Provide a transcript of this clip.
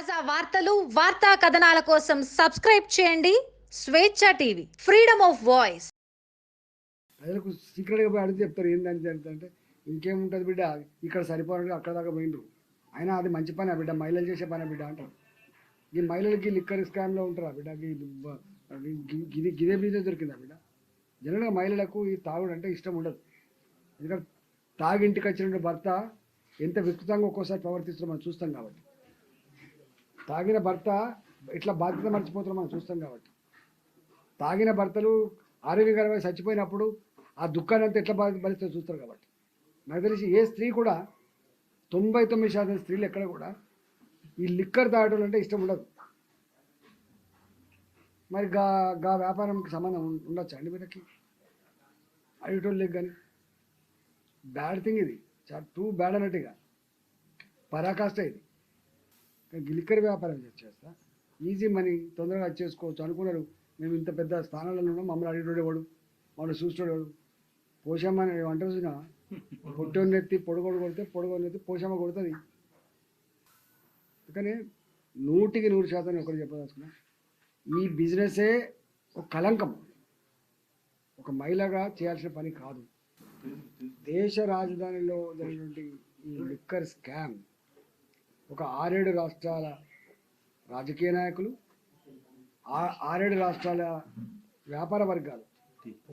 తాజా వార్తలు వార్తా కథనాల కోసం సబ్స్క్రైబ్ చేయండి. Swecha TV freedom of voice. ప్రజలకు సీక్రెట్గా పోయి అడిగి చెప్తారు ఏందని అంటే ఇంకేముంటుంది బిడ్డ ఇక్కడ సరిపోయినట్టు అక్కడ దాకా పోయిండ్రు. అయినా అది మంచి పని బిడ్డ మహిళలు చేసే పని బిడ్డ అంటారు. ఈ మహిళలకి లిక్కర్ స్కామ్లో ఉంటారా బిడ్డ? ఈ గి- గిది గిదే బిజినెస్ దొరికిందా బిడ్డ? జనరల్గా మహిళలకు ఈ తాగుడు అంటే ఇష్టం ఉండదు. ఎందుకంటే తాగింటికి వచ్చిన భర్త ఎంత వికృతంగా ఒక్కోసారి ప్రవర్తిస్తున్నారో మనం చూస్తాం కాబట్టి. తాగిన భర్త ఇట్లా బాధ్యత మర్చిపోతున్నాం మనం చూస్తాం కాబట్టి. తాగిన భర్తలు ఆరోగ్యకరమైన చచ్చిపోయినప్పుడు ఆ దుఃఖాన్ని అంతా ఎట్లా బాధ భరిస్తారో చూస్తారు కాబట్టి. నాకు తెలిసి ఏ స్త్రీ కూడా తొంభై తొమ్మిది శాతం స్త్రీలు ఎక్కడ కూడా ఈ లిక్కర్ తాగడం అంటే ఇష్టం ఉండదు. మరి గా గా వ్యాపారంకి సంబంధం ఉండొచ్చు అండి వీళ్ళకి? అడిగేటోళ్ళకి కానీ బ్యాడ్ థింగ్ ఇది. చాలా టూ బ్యాడ్ అన్నట్టుగా పరాకాష్ట ఇది. లిక్కర్ వ్యాపారం చేస్తా. ఈజీ మనీ తొందరగా చేసుకోవచ్చు అనుకున్నారు. మేము ఇంత పెద్ద స్థానాలలో ఉన్నాం. మమ్మల్ని అడిగేవాడు మమ్మల్ని చూసేటోడు పోషమ్మ అని వంట చూసినా? పొట్టోని ఎత్తి పొడగొడు కొడితే పొడగొని ఎత్తి పోషమ్మ కొడుతుంది. అందుకని నూటికి నూరు శాతం నేను ఒకటి చెప్పదలుచుకున్నా. ఈ బిజినెసే ఒక కలంకం ఒక మహిళగా చేయాల్సిన పని కాదు. దేశ రాజధానిలో జరిగినటువంటి ఈ లిక్కర్ స్కామ్ ఒక ఆరేడు రాష్ట్రాల రాజకీయ నాయకులు ఆ- ఆరేడు రాష్ట్రాల వ్యాపార వర్గాలు.